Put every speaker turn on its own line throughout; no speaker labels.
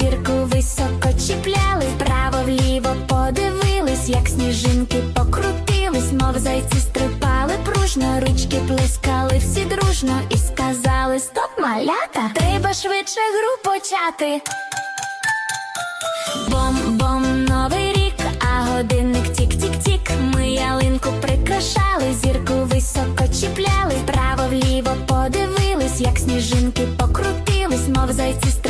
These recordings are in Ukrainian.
зірку високо чіпляли, вправо вліво подивились, як сніжинки покрутились, мов зайці стрипали пружно, ручки плескали всі дружно і сказали стоп, малята, треба швидше гру почати. Бом-бом, новий рік, а годинник тік-тік-тік. Ми ялинку прикрашали, зірку високо чіпляли, вправо вліво подивились, як сніжинки покрутились, мов зайці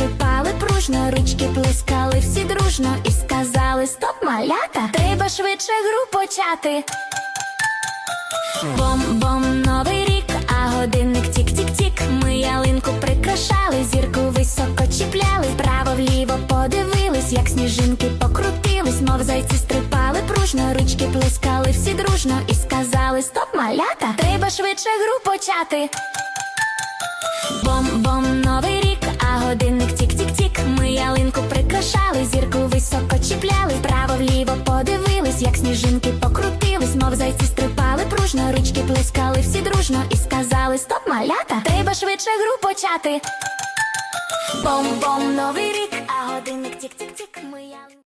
пружно, ручки плескали всі дружно і сказали стоп, малята, треба швидше гру почати. Бом-бом, новий рік, а годинник тік-тік-тік. Ми ялинку прикрашали, зірку високо чіпляли, вправо вліво подивились, як сніжинки покрутились, мов зайці стрипали пружно, ручки плескали всі дружно і сказали стоп, малята, треба швидше гру почати. Бом-бом, прикрашали, зірку високо чіпляли, вправо вліво подивились, як сніжинки покрутились, мов зайці стрипали пружно, ручки плескали всі дружно і сказали стоп, малята, треба швидше гру почати. Бом-бом, новий рік,